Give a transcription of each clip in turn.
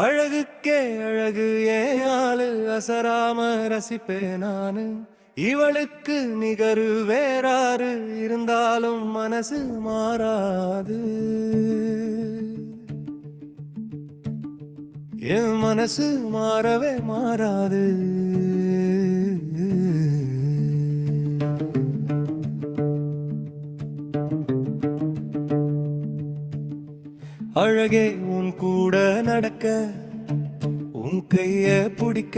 அழகுக்கே அழகு ஏயாளு அசராம ரசிப்பே நானு. இவளுக்கு நிகரு வேறாறு இருந்தாலும் மனசு மாறாது. என் மனசு மாறவே மாறாது. அழகே கூட நடக்க உன் கைய பிடிக்க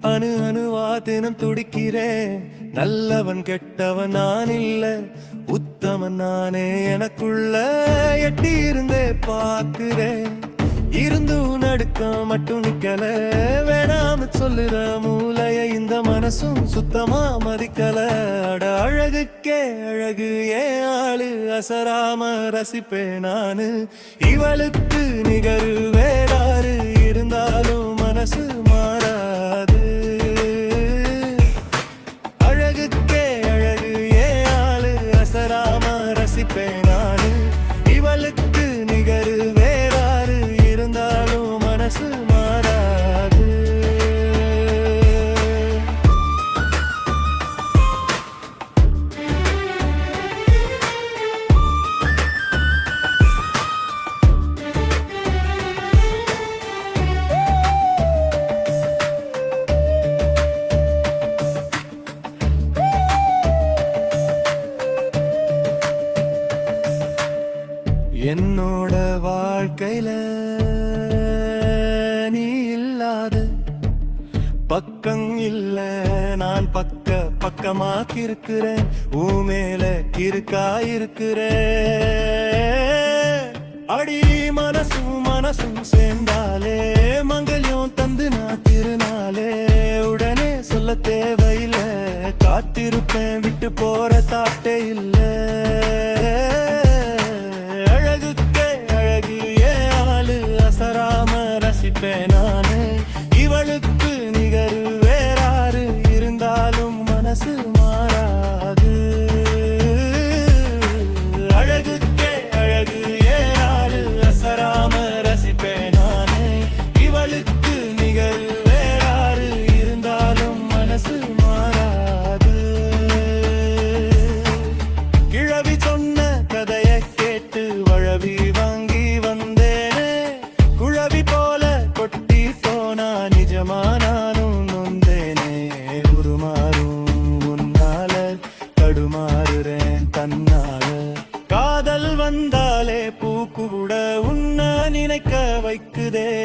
அணு அணுவா தினம் துடிக்கிறேன். நல்லவன் கெட்டவன் நான் இல்ல உத்தமன் நானே எனக்குள்ள எட்டி இருந்தே பார்க்கிறேன். இருந்தும் நடுக்கம் மட்டும் நிக்கல. வேணாம சொல்லுற மூளைய இந்த மனசும் சுத்தமா மதிக்கல. அட அழகுக்கே அழகு ஏன் ஆளு அசராம ரசிப்பே நானு? இவளுக்கு நிகரு வேறாறு இருந்தாலும் மனசு மா நீ இல்லாத பக்கம் இல்ல நான் பக்க பக்கமா இருக்கிறேன் ஊ மேல கிறுக்கா இருக்கிறேன் அடி மனசும் மனசும் சேர்ந்தாலே மங்கல்யம் தந்து நான் திருநாளே. உடனே சொல்ல தேவையில்லை காத்திருப்பேன் விட்டு போற தாட்டே இல்லை. ரசிப்பேன் நானே. நினைக்க வைக்குதே.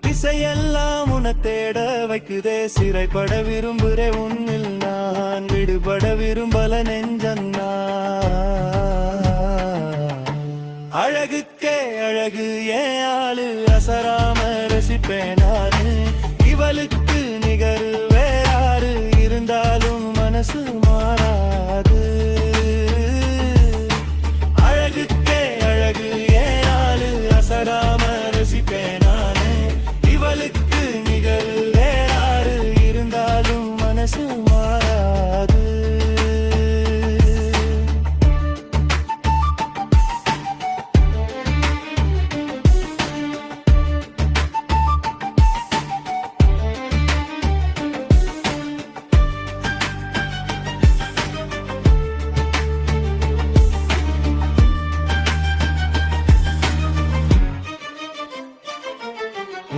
திசையெல்லாம் உன தேட வைக்குதே. சிறைப்பட விரும்புறே உன்னில் நான். விடுபட விரும்பல நெஞ்ச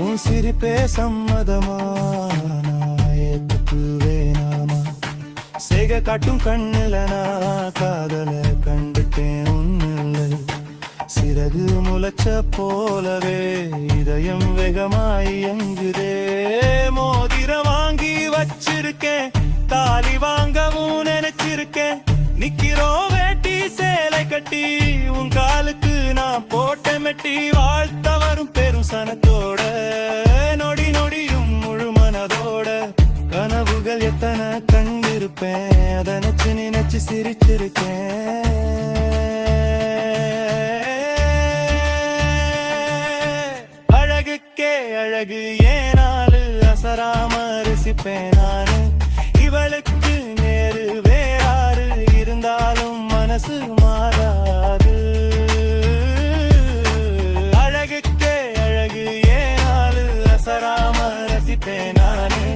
உன் சிரிப்பே சம்மதமா ஏத்துக்குவேனாமா சேக காட்டும் கண்ணில நான் காதல கண்டுட்டேன் உன்னில் சிறகு முளைச்ச போலவே இதயம் வேகமாய் எங்குதே மோதிர வாங்கி வச்சிருக்கேன் தாலி வாங்கவும் நினைச்சிருக்கேன். நிக்கிறோம் வேட்டி சேலை கட்டி உன் காலுக்கு நான் போட்ட மெட்டி வாழ்த்த வரும் பெரும் சனத்தோ. இருப்பேன் அதை நினைச்சு நினைச்சு சிரிச்சிருக்கேன். அழகுக்கே அழகு ஏனாலு அசராம ரசிப்பேன் நானு. இவளுக்கு நேரு வேறாறு இருந்தாலும் மனசு மாறாது. அழகுக்கே அழகு ஏனாலு அசராம ரசிப்பேன் நானு.